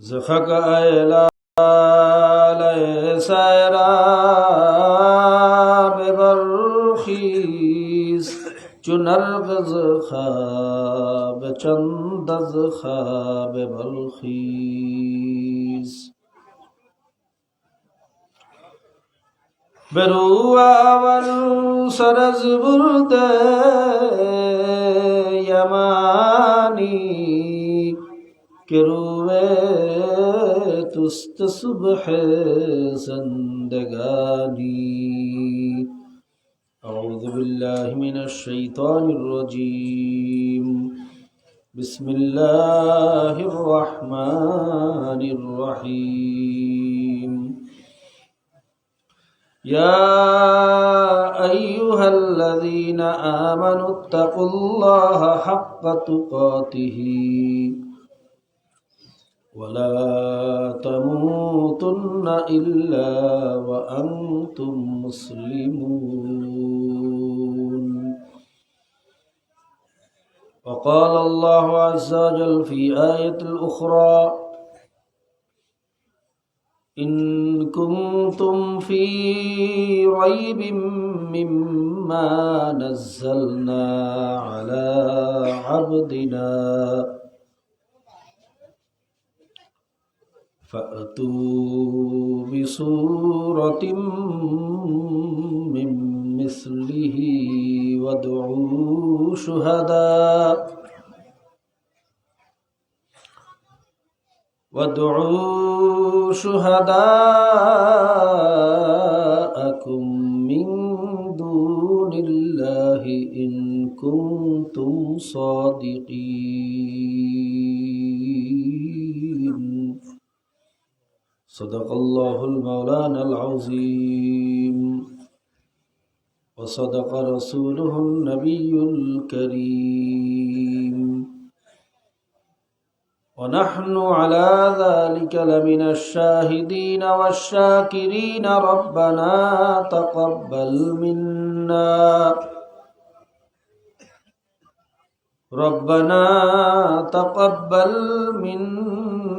زفق ليس سیرا ببرخيس جنرق زخاب چند زخاب ببرخیز برو آور سرز برد یمانی که تست صبح زندگانی أعوذ بالله من الشيطان الرجيم. بسم الله الرحمن الرحيم. يا أيها الذين آمنوا اتقوا الله حق تقاته. ولا تموتن إلا وأنتم مسلمون. وقال الله عز وجل في آية الأخرى إن كنتم في ريب مما نزلنا على عبدنا فأتوا بسورة من مثله وادعوا شهداء وادعوا شهداءكم من دون الله إن كنتم صادقين صدق الله المولانا العظيم. وصدق رسوله النبي الكريم. ونحن على ذلك لمن الشاهدين والشاكرين. ربنا تقبل منا. ربنا تقبل منا.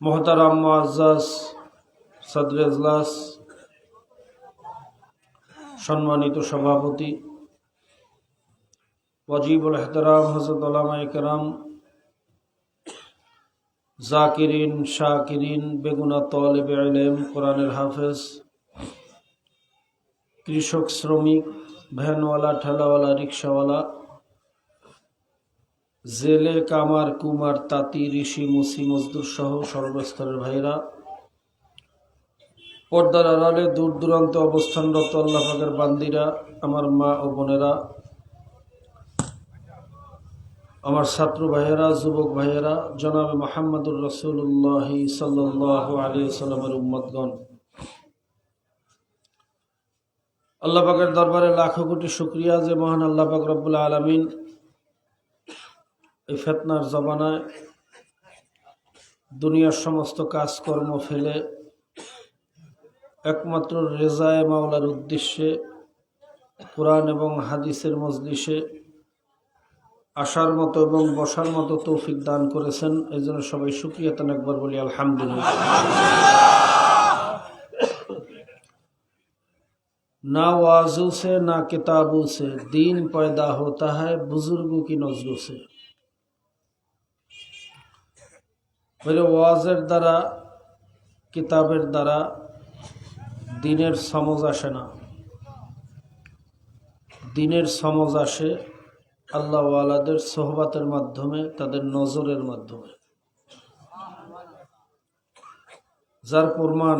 মোহতারাম মুআজ্জাজ সদর এজলাস সম্মানিত সভাপতি, ওয়াজিবুল এহতরাম হজরত আলামা একরাম জাকিরিন, শাকিরিন, বেগুনা তলেবে ইলেম, কোরআনের হাফেজ, কৃষক, শ্রমিক, ভ্যানওয়ালা, ঠেলাওয়ালা রিক্সাওয়ালা জেলে কামার, কুমার, তাঁতি, ঋষি, মুসি, মজদুর সহ সর্বস্তরের ভাইরা পর্দার আড়ালে দূর দূরান্ত অবস্থানরত আল্লাহ পাকের বান্দিরা, আমার মা ও বোনেরা, আমার ছাত্র ভাইয়েরা, যুবক ভাইয়েরা, জনাবে মোহাম্মদুর রসুল্লাহ সাল্লাহ আলী সাল্লামের উম্মতগণ। আল্লাহ পাকের দরবারে লাখো কোটি শুক্রিয়া যে মহান আল্লাহ পাক রব্বুল্লা আলমিন এই ফেতনার জমানায় দুনিয়ার সমস্ত কাজকর্ম ফেলে একমাত্র রেজায় মাওলার উদ্দেশ্যে কোরআন এবং হাদিসের মজলিসে আসার মতো এবং বসার মতো তৌফিক দান করেছেন। এই জন্য সবাই সুক্রিয়া তান একবার বলি, আলহামদুলিল্লাহ। না ওয়াজু সে, না কিতাবু সে, দিন পয়দা হতা হয় বুজুর্গ কি নজরুসে বলে ওয়াজের দ্বারা, কিতাবের দ্বারা দিনের সমজ আসে না। দিনের সমজ আসে আল্লাহওয়ালাদের সোহবাতের মাধ্যমে, তাদের নজরের মাধ্যমে। যার প্রমাণ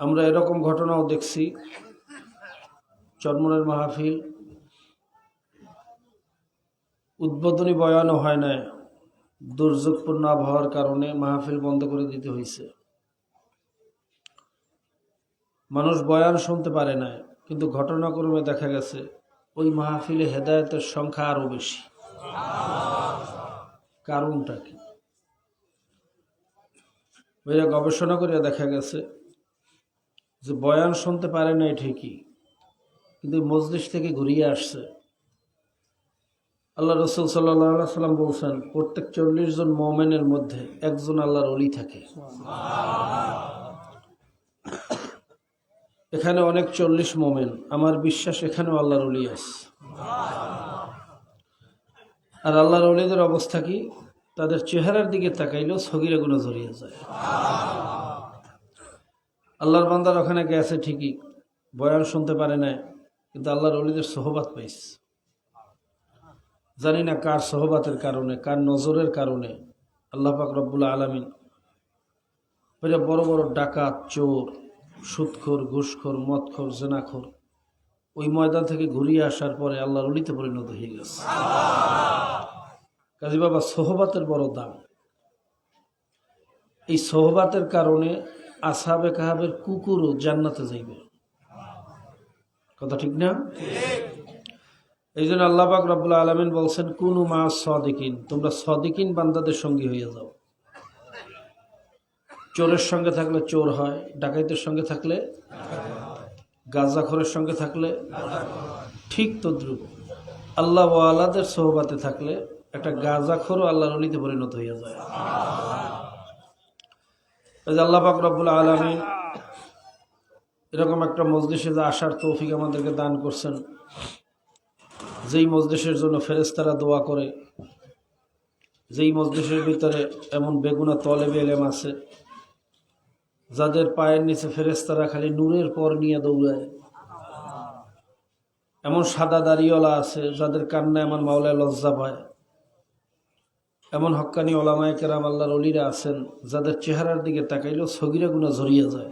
আমরা এরকম ঘটনাও দেখছি। চরমনের মাহফিল উদ্বোধনী বয়ানও হয় না দুর্যোগপূর্ণ আবহাওয়ার কারণে মাহফিল বন্ধ করে দিতে হয়েছে। মানুষ বয়ান শুনতে পারে না কিন্তু ঘটনাক্রমে দেখা গেছে, ওই মাহফিলে হেদায়তের সংখ্যা আরও বেশি। কারণটা কি? ওইরা গবেষণা করে দেখা গেছে যে বয়ান শুনতে পারে নাই ঠিকই, কিন্তু মজলিস থেকে ঘুরিয়ে আসছে। আল্লাহ রসুল সাল্লাহ সাল্লাম বলছেন প্রত্যেক চল্লিশ জন মোমেনের মধ্যে একজন আল্লাহর অলি থাকে। এখানে অনেক চল্লিশ মোমেন আমার বিশ্বাস এখানেও আল্লাহর অলি আছে। আর আল্লাহর অলিদের অবস্থা কি? তাদের চেহারার দিকে তাকাইলেও সগিরা গুলো জড়িয়ে যায়। আল্লাহর বান্দার ওখানে গেছে ঠিকই বয়ান শুনতে পারে না কিন্তু আল্লাহর অলিদের সহবাত পাইছে। জানি না কার সহবাতের কারণে, কার নজরের কারণে। আল্লাহ পাক রব্বুল আলমিন ওইটা বড় বড় ডাকাত, চোর, সুদখোর, ঘুষখোর, মদখোর, জেনাখোর, ওই ময়দান থেকে ঘুরিয়ে আসার পরে আল্লাহর অলিতে পরিণত হয়ে গেছে। কাজী বাবা, সোহবাতের বড় দাম। এই সোহবাতের কারণে আসাবে কাহাবের কুকুরও জান্নাতে যাইবে। কথা ঠিক না? এই জন্য আল্লাহ পাক রব্বুল আলমিন বলছেন, কুনু মা সদিকিন। তোমরা সদিকিন বান্দাদের সঙ্গী হয়ে যাও। চোরের সঙ্গে থাকলে চোর হয়, ডাকাইতের সঙ্গে থাকলে গাঁজাখরের সঙ্গে থাকলে ঠিক তদ্রুপ। আল্লাহ ওয়ালাদের সোহবাতে থাকলে একটা গাঁজাখরও আল্লাহর অলিতে পরিণত হয়ে যায়। এই যে আল্লাহ পাক আলমিন এরকম একটা মজলিসে যে আসার তৌফিক আমাদেরকে দান করছেন। যেই মজলিসের জন্য ফেরেস্তারা দোয়া করে, যেই মজলিসের ভিতরে এমন বেগুনা তলেবে এলেম আছে, যাদের পায়ের নিচে ফেরেস্তারা খালি নূরের পর নিয়ে দৌড়ায়। এমন সাদা দাড়িওয়ালা আছে যাদের কান্নায় আমার মাওলায় লজ্জা পায়। এমন হক্কানি ওলামায় কেরাম আল্লাহর অলিরা আছেন যাদের চেহারার দিকে তাকাইলেও সগিরা গুণা জড়িয়ে যায়।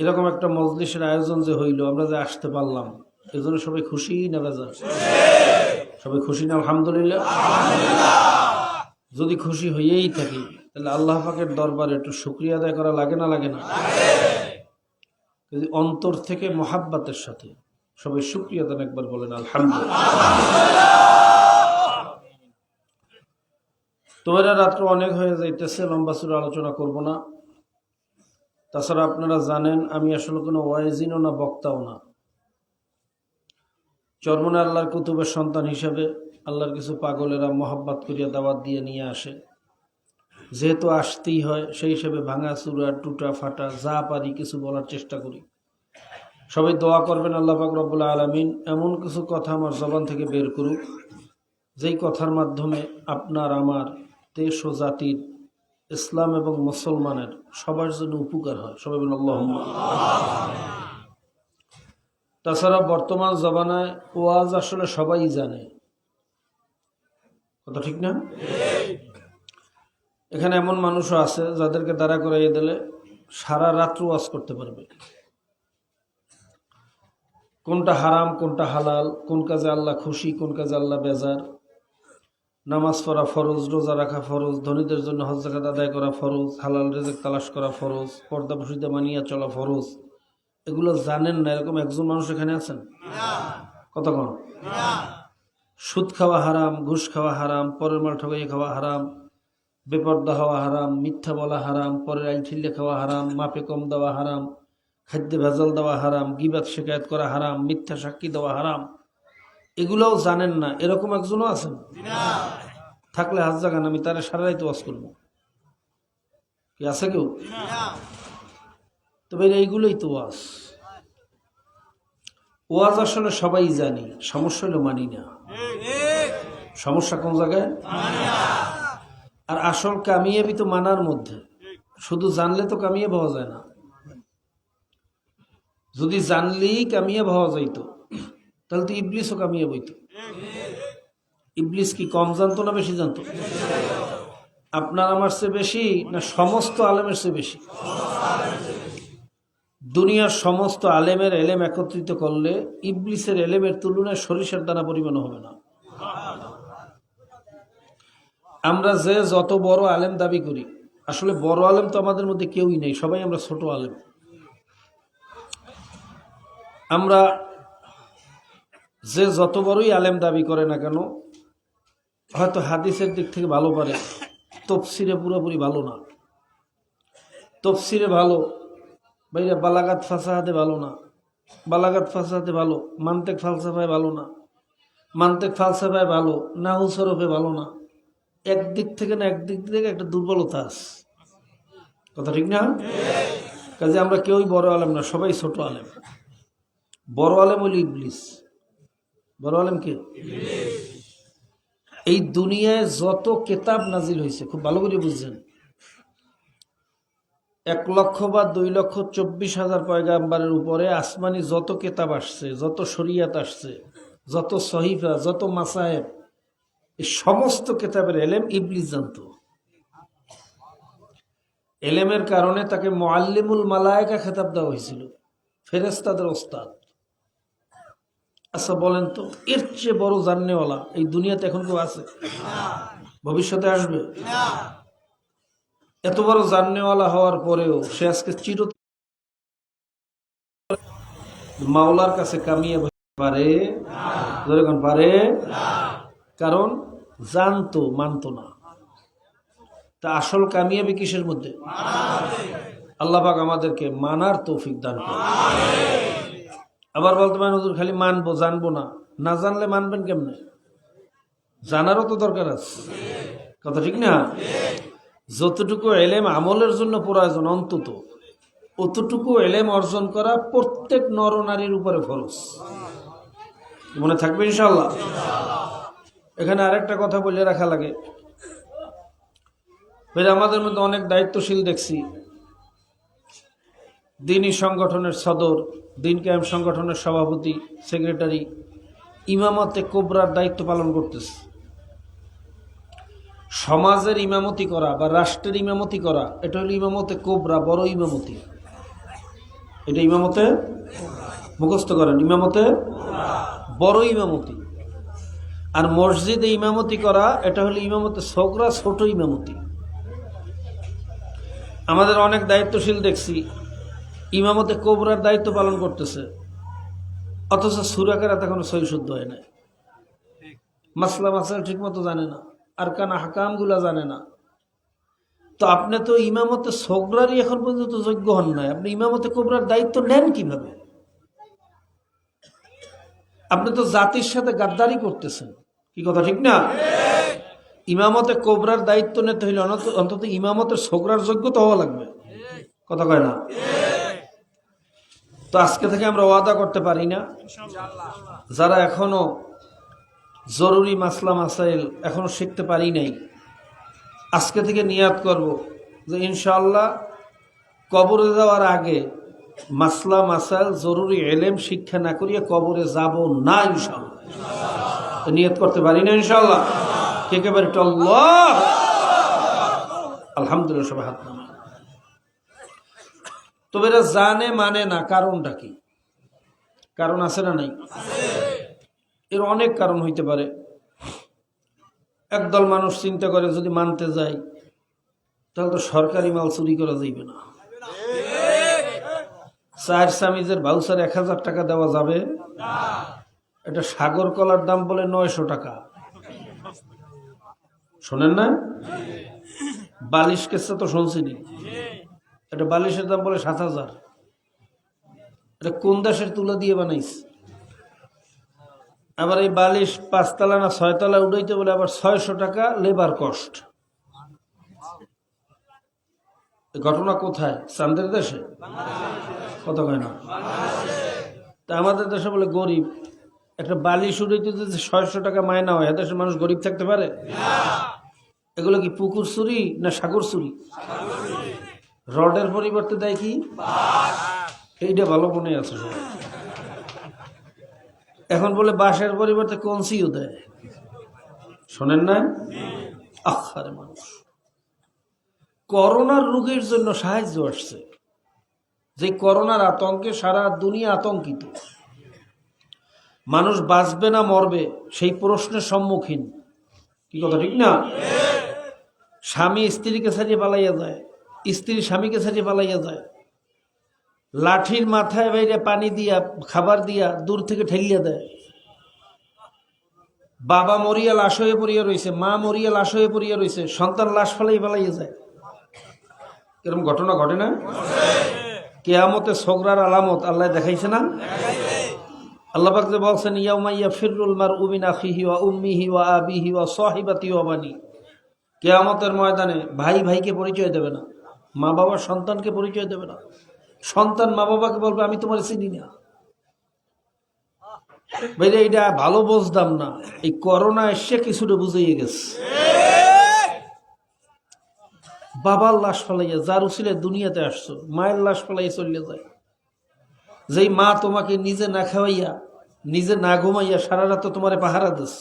এরকম একটা মজলিসের আয়োজন যে হইল, আমরা যে আসতে পারলাম এজন্য সবাই খুশি না বেজার সবাই খুশি না, আলহামদুলিল্লাহ? যদি খুশি হইয়েই থাকি, তাহলে আল্লাহ পাকের দরবারে একটু শুক্রিয়া আদায় করা লাগে না লাগে না? যদি অন্তর থেকে মহাব্বাতের সাথে সবাই শুক্রিয়া দেন একবার বলেন, আলহামদুলিল্লাহ। তোমারা রাত্র অনেক হয়ে যাইতেছে, লম্বা সুরে আলোচনা করব না। তাছাড়া আপনারা জানেন, আমি আসলে কোনো ওয়াইজিনও না, বক্তাও না। চরমনে আল্লাহর কুতুবের সন্তান হিসেবে আল্লাহর কিছু পাগলেরা মহাব্বাত করিয়া দাওয়াত দিয়ে নিয়ে আসে। যেহেতু আসতেই হয়, সেই হিসেবে ভাঙা চূড়া টুটা, ফাটা, যা পারি কিছু বলার চেষ্টা করি। সবাই দোয়া করবেন আল্লাহ পাক রব্বুল আলমিন, এমন কিছু কথা আমার জবান থেকে বের করুক, যেই কথার মাধ্যমে আপনার, আমার দেশ ও জাতির, ইসলাম এবং মুসলমানের সবার জন্য উপকার হয়। সবাই বলেন আল্লাহ তাছাড়া বর্তমান জমানায় ওয়াজ আসলে সবাই জানে। কথা ঠিক না? এখানে এমন মানুষও আছে যাদেরকে দাঁড়া করাইয়ে দিলে সারা রাত্র ওয়াজ করতে পারবে। কোনটা হারাম, কোনটা হালাল, কোন কাজে আল্লাহ খুশি, কোন কাজে আল্লাহ বেজার। নামাজ পড়া ফরজ, রোজা রাখা ফরজ, ধনীদের জন্য হজ জাকাত আদায় করা ফরজ, হালাল রেজেক তালাশ করা ফরজ পর্দা বসিতে মানিয়া চলা ফরজ। এগুলো জানেন না? এরকম একজন মানুষ এখানে আছেন? কতক্ষণ? সুদ খাওয়া হারাম, ঘুষ খাওয়া হারাম, পরের মাল ঠকাইয়ে খাওয়া হারাম, বেপর্দা হওয়া হারাম, মিথ্যা বলা হারাম, পরের আইল ঠিল্লে খাওয়া হারাম, মাপে কম দেওয়া হারাম, খাদ্যে ভেজাল দেওয়া হারাম গিবাদ শিকায়ত করা হারাম, মিথ্যা সাক্ষী দেওয়া হারাম। এগুলোও জানেন না। এরকম একজনও আছেন? থাকলে হাত জাগান, আমি তারা সারা রাইতে করব। কি আছে কেউ? তবে এইগুলোই তো ওয়াজ। ওয়াজ আসলে সবাই জানি, সমস্যা হলো মানি না। সমস্যা কোন জায়গায়? আর আসল কামিয়াবি তো মানার মধ্যে। শুধু জানলে তো কামিয়ে পাওয়া যায় না। যদি জানলেই কামিয়ে পাওয়া যাইতো, তাহলে তো ইবলিসও কামিয়ে বইতো ইবলিস কি কম জানতো না বেশি জানতো? আপনার আমার চেয়ে বেশি না সমস্ত আলেমের চেয়ে বেশি? দুনিয়ার সমস্ত আলেমের এলেম একত্রিত করলে ইবলিসের এলেমের তুলনায় সরিষার দানা পরিমাণ হবে না। আমরা যে যত বড় আলেম দাবি করি, আসলে বড় আলেম তো আমাদের মধ্যে কেউই নেই, সবাই আমরা ছোট আলেম। আমরা যে যত বড়ই আলেম দাবি করে না কেন, হয়তো হাদিসের দিক থেকে ভালো পারে, তফসিরে পুরোপুরি ভালো না। তফসিরে ভালো বাইরে বালাগাত ফাসাহাতে ভালো না। বালাগাত ফাসাহাতে ভালো, মান্তেক ফালসাফায় ভালো না। মান্তেক ফালসাফায় ভালো নাহু সরফে ভালো না। একদিক থেকে না একদিক থেকে একটা দুর্বলতা আছে। কথা ঠিক না? কাজে আমরা কেউই বড় আলেম না, সবাই ছোট আলেম। বড় আলেম হইল ইবলিস। বড় আলেম কে? এই দুনিয়ায় যত কেতাব নাজিল হয়েছে খুব ভালো করে বুঝছেন। এক লক্ষ বা দুই লক্ষ চব্বিশ হাজার পয়গাম্বারের উপরে আসমানি যত কেতাব আসছে, যত শরিয়াত আসছে, যত সহিফা যত মাসাহেব এই সমস্ত কেতাবের এলেম ইবলিস জানত। এলেমের কারণে তাকে মোয়াল্লিমুল মালায়কা খেতাব দেওয়া হয়েছিল ফেরেস্তাদের ওস্তাদ। আচ্ছা বলেন তো, এর চেয়ে বড় জাননেওয়ালা এই দুনিয়াতে এখন কেউ আছে? ভবিষ্যতে আসবে? এত বড় জাননেওয়ালা হওয়ার পরেও সে আজকে চির মাওলার কাছে কামিয়ে পারে। পারে? কারণ জানতো, মানতো না। তা আসল কামিয়াবি কিসের মধ্যে? আল্লাহ পাক আমাদেরকে মানার তৌফিক দান করে আবার বলতে পারেন, হুজুর, খালি মানবো, জানব না। না জানলে মানবেন কেমনে? জানারও তো দরকার আছে। কথা ঠিক না? যতটুকু এলেম আমলের জন্য প্রয়োজন অন্তত, অতটুকু এলেম অর্জন করা প্রত্যেক নর নারীর উপরে ফরজ। মনে থাকবে ইনশাল্লাহ এখানে আরেকটা কথা বলে রাখা লাগে। আমাদের মধ্যে অনেক দায়িত্বশীল দেখছি। দিনই সংগঠনের সদর, দিন কায়েম সংগঠনের সভাপতি, সেক্রেটারি, ইমামতে কোবরার দায়িত্ব পালন করতেছে। সমাজের ইমামতি করা বা রাষ্ট্রের ইমামতি করা, এটা হলো ইমামতে কোবরা, বড় ইমামতি। এটা ইমামতে মুখস্থ করেন, ইমামতে বড় ইমামতি। আর মসজিদে ইমামতি করা, এটা হলো ইমামতে ছোকরা ছোট ইমামতি। আমাদের অনেক দায়িত্বশীল দেখছি, ইমামতে কোবরার দায়িত্ব পালন করতেছে, অথচ সুরাকারাত এখনও সই শুদ্ধ হয় নাই। মাসলা মাসাল ঠিক মতো জানে না। আর কানা হাকামগুলা জানে না। তো আপনি তো ইমামতে সগরারই এখন পর্যন্ত যোগ্য হন নাই। আপনি ইমামতে কোবরার দায়িত্ব নেন কীভাবে? আপনি তো জাতির সাথে গাদ্দারি করতেছেন। কি কথা, ঠিক না? ইমামতে কোবরার দায়িত্ব নিতে হইলে অনত- অন্তত ইমামতের সগরার যোগ্যতা হওয়া লাগবে। কথা কয় না? তো আজকে থেকে আমরা ওয়াদা করতে পারি না। যারা এখনও জরুরি মাসলা মাসাইল এখনও শিখতে পারি নাই। আজকে থেকে নিয়াত করব যে ইনশাল্লাহ কবরে যাওয়ার আগে মাসলা মাসাইল জরুরি এলেম শিক্ষা না করিয়ে কবরে যাব না ইনশাল্লাহ তো নিয়ত করতে পারি না ইনশাল্লাহ কে কে পারি? আলহামদুলিল্লাহ, সবাই হাত। তবে এরা জানে মানে না, কারণটা কি? কারণ আছে না নাই? এর অনেক কারণ হইতে পারে। একদল মানুষ চিন্তা করে, যদি মানতে যাই তাহলে তো সরকারি মাল চুরি করা যাইবে না। চার সামিজের ভাউচার এক হাজার টাকা দেওয়া যাবে। এটা সাগর কলার দাম বলে নয়শো টাকা। শোনেন না? বালিশ কেসটা তো শুনছিনি এটা বালিশের দাম বলে সাত হাজার। এটা কোন দেশের তুলা দিয়ে বানাইছে? আবার এই বালিশ পাঁচতলা না ছয়তলা উঠাইতে বলে আবার ছয়শো টাকা লেবার কস্ট ঘটনা কোথায়? চান্দের দেশে? কত কয় না তা আমাদের দেশে বলে গরিব। একটা বালিশ উঠাইতে যদি ছয়শো টাকা মায়না হয় দেশের মানুষ গরিব থাকতে পারে? এগুলো কি পুকুর চুরি না সাগর চুরি? রডের পরিবর্তে দেয় কি? এইটা ভালো মনে আছে সবার। এখন বলে বাঁশের পরিবর্তে কনসিও দেয়। শোনেন না? আখারে মানুষ। করোনার রোগের জন্য সাহায্য আসছে। যে করোনার আতঙ্কে সারা দুনিয়া আতঙ্কিত। মানুষ বাঁচবে না মরবে, সেই প্রশ্নের সম্মুখীন। কি কথা, ঠিক না? স্বামী স্ত্রীকে ছাড়িয়ে পালাইয়া যায়, স্ত্রী স্বামীকে ছাড়িয়ে পালাইয়া যায়। লাঠির মাথায় বাইরে পানি দিয়া, খাবার দিয়া দূর থেকে ঠেলিয়া দেয়। বাবা মরিয়া লাশ হয়ে পড়িয়া রয়েছে মা মরিয়া লাশ হয়ে পড়িয়া রয়েছে সন্তান লাশ ফেলাই পালাইয়া যায়। এরকম ঘটনা ঘটে না? কেয়ামতে সগরার আলামত আল্লাহ দেখাইছে না? আল্লাহ পাক বলছেন ইয়াউমাইয়া ফিরুল মার উমিন আখিহি ওয়া উম্মিহি ওয়া আবিহি ওয়া সাহিবাতি ওয়া বানি। কেয়ামতের ময়দানে ভাই ভাইকে পরিচয় দেবে না, মা বাবা সন্তানকে পরিচয় দেবে না। সন্তান মা বাবাকে বলবে, আমি তোমার চিনি না। ভাইরে এটা ভালো বুঝতাম না। এই করোনা এসে কিছুটা বুঝিয়ে গেছে। বাবার লাশ ফেলাইয়া, যার উচিলে দুনিয়াতে আসছো, মায়ের লাশ ফেলাইয়া চলে যায়। যেই মা তোমাকে নিজে না খাওয়াইয়া, নিজে না ঘুমাইয়া সারা রাত তোমার পাহারা দিস।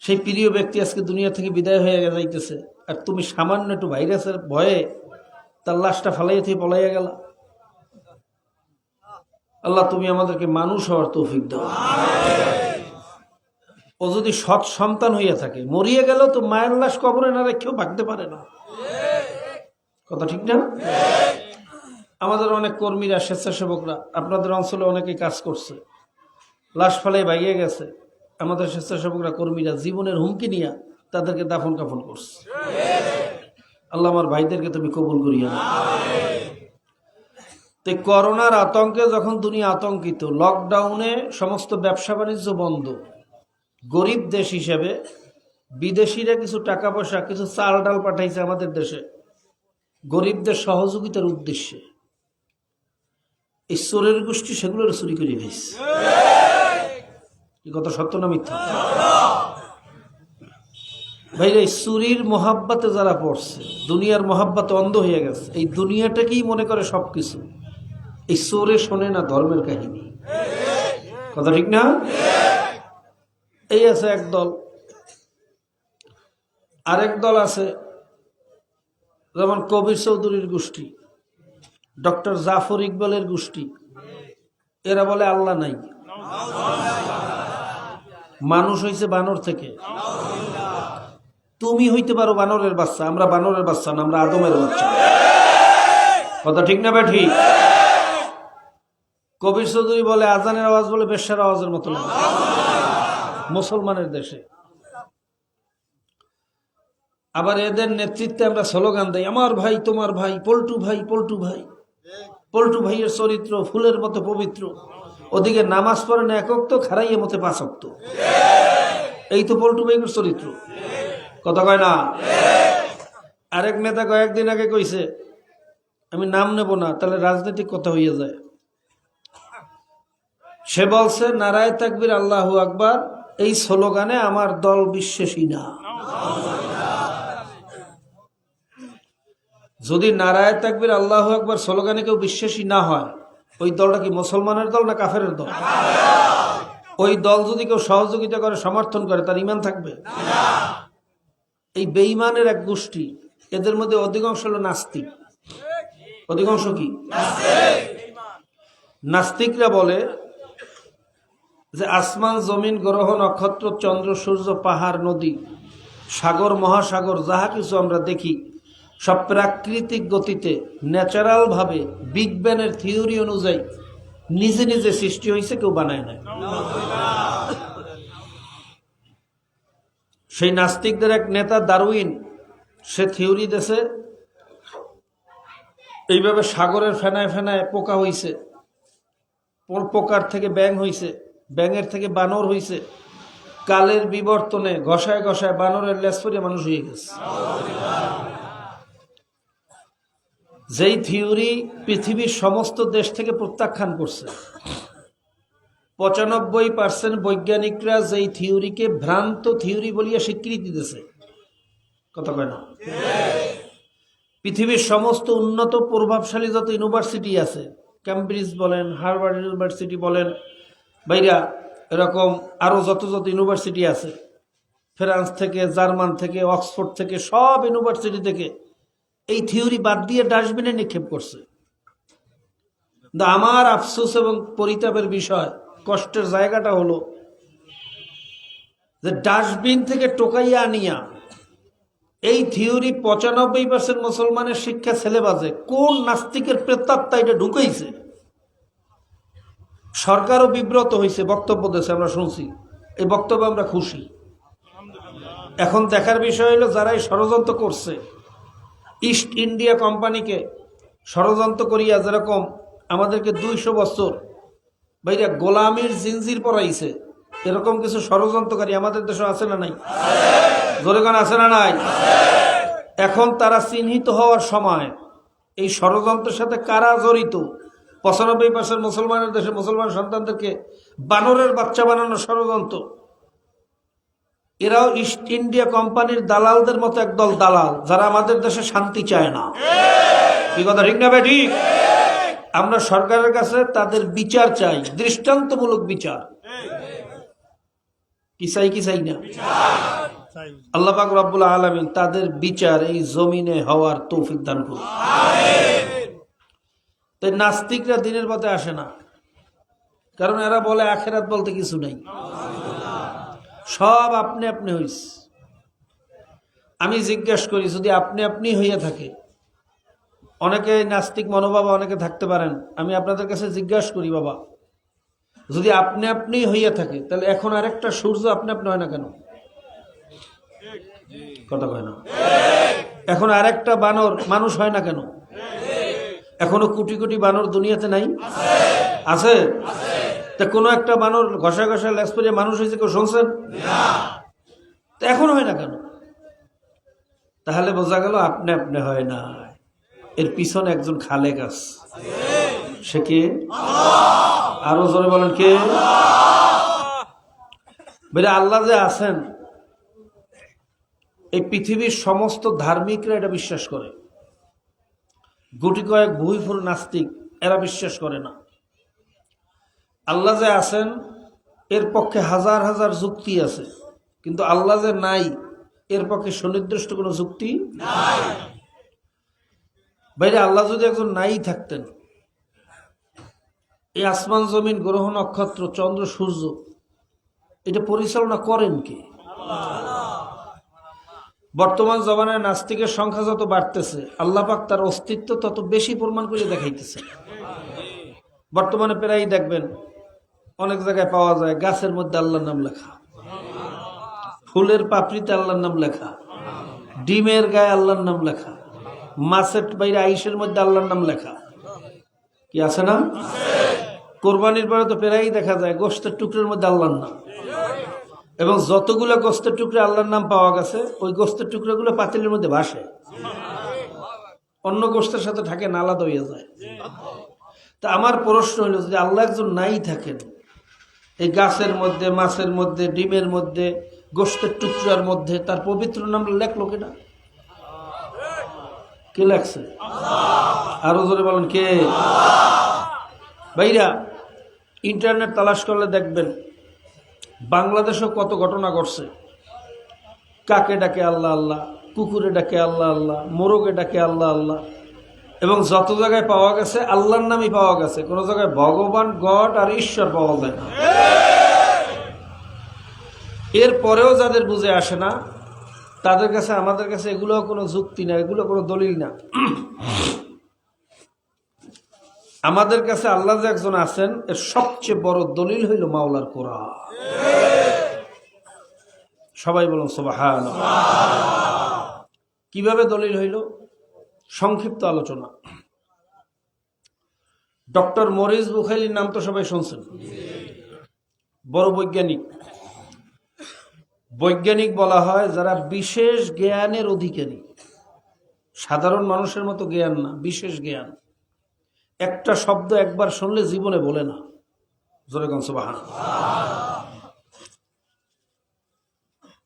সেই প্রিয় ব্যক্তি আজকে দুনিয়া থেকে বিদায় হয়ে যাইতেছে। আর তুমি সামান্য একটু ভাইরাসের ভয়ে তার লাশটা ফালাইয়া থেকে পলাইয়া গেলা। আল্লাহ, তুমি আমাদেরকে মানুষ হওয়ার তৌফিক দাও। ও যদি সৎ সন্তান হইয়া থাকে, মরিয়ে গেল তো মায়ের লাশ কবরে না রেখেও ভাগতে পারে না। কথা ঠিক না? আমাদের অনেক কর্মীরা, স্বেচ্ছাসেবকরা, আপনাদের অঞ্চলে অনেকে কাজ করছে। লাশ ফালাই ভাইয়ে গেছে। আমাদের স্বেচ্ছাসেবকরা, কর্মীরা জীবনের হুমকি নিয়ে তাদেরকে দাফন কাফন করছে। আল্লাহ আমার ভাইদেরকে তুমি কবুল করিয়া। তো করোনার আতঙ্কে যখন দুনিয়া আতঙ্কিত, লকডাউনে সমস্ত ব্যবসা বাণিজ্য বন্ধ। গরিব দেশ হিসেবে বিদেশিরা কিছু টাকা পয়সা, কিছু চাল ডাল পাঠাইছে আমাদের দেশে। গরিবদের সহযোগিতার উদ্দেশ্যে। চোরের গোষ্ঠী সেগুলোর চুরি করে এই কথা সত্য না মিথ্যা? ভাইরা চুরির মহাব্বাতে যারা পড়ছে, দুনিয়ার মহাব্বাতে অন্ধ হয়ে গেছে, এই দুনিয়াটাকেই মনে করে সবকিছু। এই চোরে শোনে না ধর্মের কাহিনী। কথা ঠিক না? এই আছে এক দল। আরেক দল আছে যেমন কবির চৌধুরীর গোষ্ঠী, ডক্টর জাফর ইকবালের গোষ্ঠী। এরা বলে আল্লাহ নাই। মানুষ হয়েছে বানর থেকে। তুমি হইতে পারো বানরের বাচ্চা, আমরা বানরের বাচ্চা না, আমরা আদমের বাচ্চা। কথা ঠিক না ব্যাঠি? কবির চৌধুরী বলে, আজানের আওয়াজ বলে বেশ্যার আওয়াজের মতো মুসলমানের দেশে। আবার এদের নেতৃত্বে আমরা স্লোগান দেই, আমার ভাই, তোমার ভাই, পল্টু ভাই পল্টু ভাই। পল্টু ভাইয়ের চরিত্র ফুলের মতো পবিত্র। ওদিকে নামাজ পড়েন না একক তো খারাইয়ের মতো পাঁচক্ত এই তো পল্টু ভাইয়ের চরিত্র। কথা কয় না? আরেক নেতা কয়েকদিন আগে কইছে, আমি নাম নেব না, তাহলে রাজনৈতিক কথা হইয়া যায়। সে বলছে, নারায় তাকবির, আল্লাহু আকবার, এই স্লোগানে আমার দল বিশ্বাসী না। যদি নারায় তাকবির, আল্লাহ আকবার স্লোগানে কেউ বিশ্বাসী না হয়, ওই দলটা কি মুসলমানের দল না কাফের দল? ওই দল যদি কেউ সহযোগিতা করে, সমর্থন করে, তার ইমান থাকবে? এই বেঈমানের এক গোষ্ঠী, এদের মধ্যে অধিকাংশ হলো নাস্তিক। অধিকাংশ কি? নাস্তিকরা বলে যে আসমান, জমিন, গ্রহ, নক্ষত্র, চন্দ্র, সূর্য, পাহাড়, নদী, সাগর, মহাসাগর, যাহা কিছু আমরা দেখি, সব প্রাকৃতিক গতিতে ন্যাচারাল ভাবে বিগ ব্যানের থিওরি অনুযায়ী, নিজে নিজে সৃষ্টি হয়েছে, কেউ বানায় নাই। সেই নাস্তিকদের এক নেতা দারুইন, সে থিওরি দেশে এইভাবে সাগরের ফেনায় ফেনায় পোকা হইছে পোকার থেকে ব্যাং হইছে, ব্যাঙের থেকে বানর হইছে, কালের বিবর্তনে ঘষায় ঘষায় বানরের লেস পরিয়ে মানুষ হয়ে গেছে। যেই থিওরি পৃথিবীর সমস্ত দেশ থেকে প্রত্যাখ্যান করছে পঁচানব্বই পার্সেন্ট বৈজ্ঞানিকরা যেই থিওরিকে ভ্রান্ত থিওরি বলিয়া স্বীকৃতি দিতেছে। কথা কয় না? পৃথিবীর সমস্ত উন্নত প্রভাবশালী যত ইউনিভার্সিটি আছে ক্যামব্রিজ বলেন, হার্ভার্ড ইউনিভার্সিটি বলেন বাইরা এরকম আরও যত যত ইউনিভার্সিটি আছে, ফ্রান্স থেকে, জার্মান থেকে, অক্সফোর্ড থেকে, সব ইউনিভার্সিটি থেকে এই থিওরি বাদ দিয়ে ডাস্টবিনে নিক্ষেপ করছে। আমার আফসোস এবং পরিতাপের বিষয় কষ্টের জায়গাটা হলো যে ডাস্টবিন থেকে টোকাইয়া আনিয়া এই থিওরি পঁচানব্বই পার্সেন্ট মুসলমানের শিক্ষা ছেলেবাজে কোন নাস্তিকের প্রেতাত্মা এটা ঢুকাইছে? সরকারও বিব্রত হয়েছে বক্তব্য দিয়েছে, আমরা শুনছি। এই বক্তব্য আমরা খুশি। এখন দেখার বিষয় হলো যারা এই ষড়যন্ত্র করছে ইস্ট ইন্ডিয়া কোম্পানিকে ষড়যন্ত্র করিয়া যেরকম আমাদেরকে দুইশো বছর ভাইরা গোলামির জিনজির পরাইছে। এরকম কিছু ষড়যন্ত্রকারী আমাদের দেশে আছে না নাই? জোরেগান আছে না নাই? এখন তারা চিহ্নিত হওয়ার সময় এই ষড়যন্ত্রের সাথে কারা জড়িত? পঁচানব্বই পার্সেন্ট মুসলমানের দেশে মুসলমান সন্তানদেরকে বানরের বাচ্চা বানানোর ষড়যন্ত্র। এরাও ইস্ট ইন্ডিয়া কোম্পানির দালালদের মতো একদল দালাল, যারা আমাদের দেশে শান্তি চায় না। কি কথা, ঠিক না ভাই, ঠিক? আমরা সরকারের কাছে তাদের বিচার চাই, দৃষ্টান্তমূলক বিচার। কি চাই কি চাই না? আল্লাহ পাক রব্বুল আলমিন তাদের বিচার এই জমিনে হওয়ার তৌফিক দান করুন। তাই নাস্তিকরা দিনের পথে আসে না। কারণ এরা বলে আখেরাত বলতে কিছু নাই। সব আপনি আপনি হইস। আমি জিজ্ঞেস করি, যদি আপনি আপনি হইয়া থাকে অনেকে নাস্তিক মনোভাব, অনেকে থাকতে পারেন। আমি আপনাদের কাছে জিজ্ঞাসা করি, বাবা, যদি আপনি আপনি হইয়া থাকে, তাহলে এখন আরেকটা সূর্য আপনি আপনি হয় না কেন? কথা কয় না। এখন আরেকটা বানর মানুষ হয় না কেন? এখনও কোটি কোটি বানর দুনিয়াতে নাই? আছে? তা কোনো একটা বানর ঘষা ঘষা লেস পরিয়ে মানুষ হয়েছে, কেউ শুনছেন? তা এখন হয় না কেন? তাহলে বোঝা গেল আপনি আপনি হয় না এর পিছনে একজন খালেক আছে। সে কে? আরও জোরে বলেন কে? বেরে আল্লাহ যে আছেন, এই পৃথিবীর সমস্ত ধার্মিকরা এটা বিশ্বাস করে। গুটি কয়েক ভুইফুল নাস্তিক এরা বিশ্বাস করে না। আল্লাহ যে আছেন, এর পক্ষে হাজার হাজার যুক্তি আছে। কিন্তু আল্লাহ যে নাই, এর পক্ষে সুনির্দিষ্ট কোনো যুক্তি বাইরে আল্লাহ যদি একজন নাই থাকতেন, এই আসমান জমিন, গ্রহ, নক্ষত্র, চন্দ্র, সূর্য, এটা পরিচালনা করেন কে? বর্তমান জমানায় নাস্তিকের সংখ্যা যত বাড়তেছে, আল্লাহ পাক তার অস্তিত্ব তত বেশি প্রমাণ করে দেখাইতেছে। বর্তমানে প্রায় দেখবেন, অনেক জায়গায় পাওয়া যায়, গাছের মধ্যে আল্লাহর নাম লেখা। ফুলের পাপড়িতে আল্লাহর নাম লেখা। ডিমের গায়ে আল্লাহর নাম লেখা। মাছের বাইরে আইসের মধ্যে আল্লাহর নাম লেখা। কি আছে না কোরবানির পরে তো প্রায়ই দেখা যায়, গোস্তের টুকরের মধ্যে আল্লাহর নাম। এবং যতগুলো গোস্তের টুকরে আল্লাহর নাম পাওয়া গেছে, ওই গোস্তের টুকরোগুলো পাতিলের মধ্যে ভাসে। অন্য গোস্তের সাথে থাকে না, আলাদা হয়ে যায়। তা আমার প্রশ্ন হলো, যদি আল্লাহ একজন নাই থাকেন, এই গাছের মধ্যে, মাছের মধ্যে, ডিমের মধ্যে, গোস্তের টুকরার মধ্যে, তার পবিত্র নাম লেখলো কেনা? কে লাগছে? আরও জোরে বলেন, কে? ভাইরা ইন্টারনেট তালাশ করলে দেখবেন, বাংলাদেশেও কত ঘটনা ঘটছে। কাকে ডাকে আল্লাহ আল্লাহ, কুকুরে ডাকে আল্লাহ আল্লাহ, মোরগে ডাকে আল্লাহ আল্লাহ, এবং যত জায়গায় পাওয়া গেছে, আল্লাহর নামই পাওয়া গেছে। কোনো জায়গায় ভগবান, গড আর ঈশ্বর পাওয়া যায় না। এর পরেও যাদের বুঝে আসে না তাদের কাছে, আমাদের কাছে এগুলো কোনো যুক্তি না, এগুলো কোনো দলিল না। আমাদের কাছে আল্লাহ যে একজন আছেন, এর সবচেয়ে বড় দলিল হইল মাওলার কোরআন। সবাই বলুন সোবাহান কীভাবে দলিল হইল? সংক্ষিপ্ত আলোচনা। ডক্টর মরিস বুখাইলির নাম তো সবাই শুনছেন। বড় বৈজ্ঞানিক। বৈজ্ঞানিক বলা হয় যারা বিশেষ জ্ঞানের অধিকারী। সাধারণ মানুষের মতো জ্ঞান না, বিশেষ জ্ঞান। একটা শব্দ একবার শুনলে জীবনে বলে না। জোরে গঞ্জ বাহান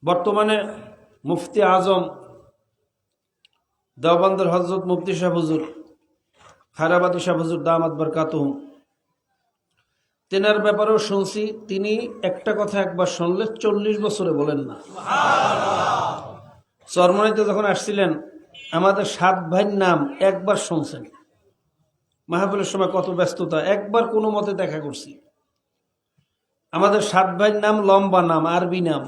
বর্তমানে মুফতি আজম, দেওবন্দের হজরত মুফতি শাহ হুজুর, খায়রাবাদী শাহ হুজুর দামাত বরকাতুহ তেনার ব্যাপারেও শুনছি, তিনি একটা কথা একবার শুনলে চল্লিশ বছরে বলেন না। চরমনিতে যখন আসছিলেন, আমাদের সাত ভাইয়ের নাম একবার শুনছেন। মাহফিলের সময় কত ব্যস্ততা, একবার কোনো মতে দেখা করছি। আমাদের সাত ভাইয়ের নাম লম্বা নাম, আরবি নাম।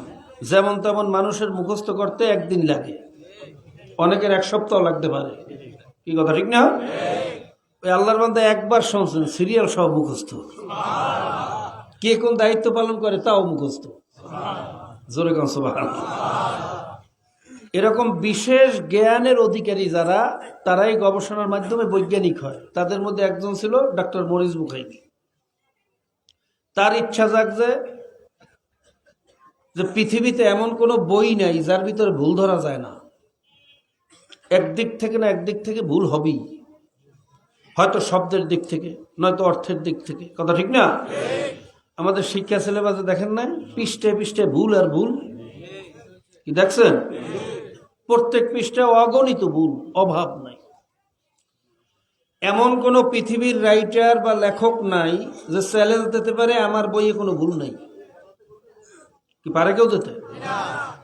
যেমন তেমন মানুষের মুখস্থ করতে একদিন লাগে। অনেকের এক সপ্তাহ লাগতে পারে। কি কথা, ঠিক না? ওই আল্লাহর বান্দা একবার শুনছেন সিরিয়াল সব মুখস্থ। কে কোন দায়িত্ব পালন করে তাও মুখস্থ। জোরে কম। এরকম বিশেষ জ্ঞানের অধিকারী যারা, তারাই গবেষণার মাধ্যমে বৈজ্ঞানিক হয়। তাদের মধ্যে একজন ছিল ডক্টর মরিস বুখাইনি তার ইচ্ছা জাগছে যে পৃথিবীতে এমন কোনো বই নাই যার ভিতরে ভুল ধরা যায় না। একদিক থেকে না একদিক থেকে ভুল হবেই। হয়তো শব্দের দিক থেকে, নয়তো অর্থের দিক থেকে। কথা ঠিক না? আমাদের শিক্ষা সিলেবাসে দেখেন না পৃষ্ঠে পৃষ্ঠে ভুল আর ভুল। কি দেখছেন? প্রত্যেক পৃষ্ঠে অগণিত ভুল, অভাব নাই। এমন কোন পৃথিবীর রাইটার বা লেখক নাই যে চ্যালেঞ্জ দিতে পারে, আমার বইয়ে কোনো ভুল নাই। কি পারে কেউ দিতে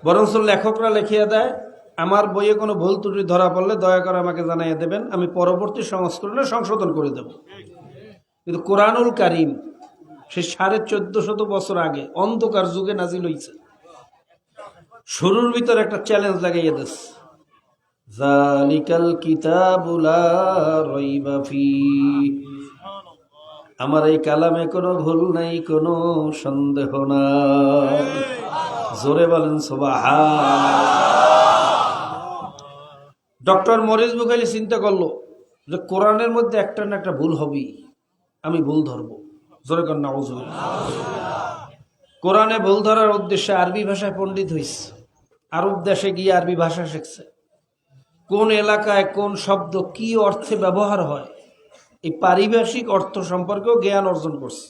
বরঞ্চ লেখকরা লিখিয়ে দেয় আমার বইয়ে কোনো ভুল ত্রুটি ধরা পড়লে দয়া করে আমাকে জানাইয়া দেবেন, আমি পরবর্তী সংস্করণে সংশোধন করে দেব। কিন্তু কোরআনুল কারিম সে সাড়ে চোদ্দ শত বছর আগে অন্ধকার যুগে নাজিল হইছে। শুরুর ভিতরে একটা চ্যালেঞ্জ লাগাইয়া দিস। জালিকাল কিতাবুলা রইবা আমার এই কালামে কোনো ভুল নাই, কোনো সন্দেহ না জোরে বলেন সোবাহা ডক্টর মরিস বুখালি চিন্তা করল যে কোরআনের মধ্যে একটা না একটা ভুল হবেই। আমি ভুল ধরবো। জোরে কর না কোরআনে ভুল ধরার উদ্দেশ্যে আরবি ভাষায় পণ্ডিত হইছে। আরব দেশে গিয়ে আরবি ভাষা শিখছে। কোন এলাকায় কোন শব্দ কি অর্থে ব্যবহার হয়, এই পারিভাষিক অর্থ সম্পর্কেও জ্ঞান অর্জন করছে।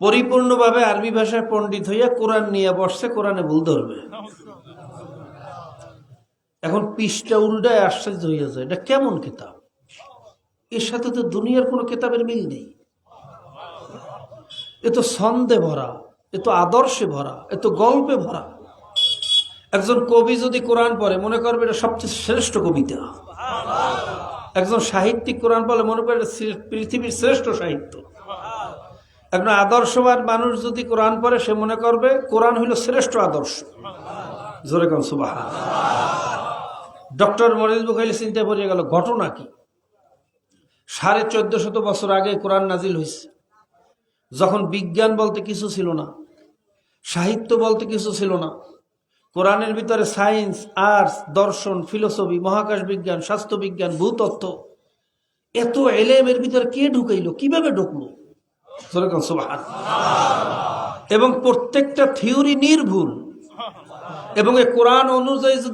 পরিপূর্ণভাবে আরবি ভাষায় পণ্ডিত হইয়া কোরআন নিয়ে বসছে, কোরআনে ভুল ধরবে। এখন পৃষ্ঠা উল্টায় আশ্চর্য হইয়া যায় এটা কেমন কিতাব? এর সাথে তো দুনিয়ার কোনো কিতাবের মিল নেই। এ তো ছন্দে ভরা, এ তো আদর্শে ভরা, এ তো গল্পে ভরা। একজন কবি যদি কোরআন পড়ে, মনে করবে এটা সবচেয়ে শ্রেষ্ঠ কবিতা। একজন সাহিত্যিক কোরআন পড়লে মনে করে এটা পৃথিবীর শ্রেষ্ঠ সাহিত্য। একজন আদর্শবান মানুষ যদি কোরআন পড়ে, সে মনে করবে কোরআন হইল শ্রেষ্ঠ আদর্শ। জোরে কম সুবাহ ডক্টর মরিস বুখাইলি চিন্তা পড়িয়ে গেল, ঘটনা কি? সাড়ে চোদ্দ শত বছর আগে কোরআন নাজিল হয়েছে যখন বিজ্ঞান বলতে কিছু ছিল না, সাহিত্য বলতে কিছু ছিল না, কোরআনের ভিতরে সায়েন্স, আর্টস, দর্শন, ফিলোসফি, মহাকাশ বিজ্ঞান, স্বাস্থ্য বিজ্ঞান, ভূতত্ত্ব, এত এলেমের ভিতরে কে ঢুকাইলো? কীভাবে ঢুকলো? এবং প্রত্যেকটা থিওরি নির্ভুল। এবং এই কোরআন অনুযায়ী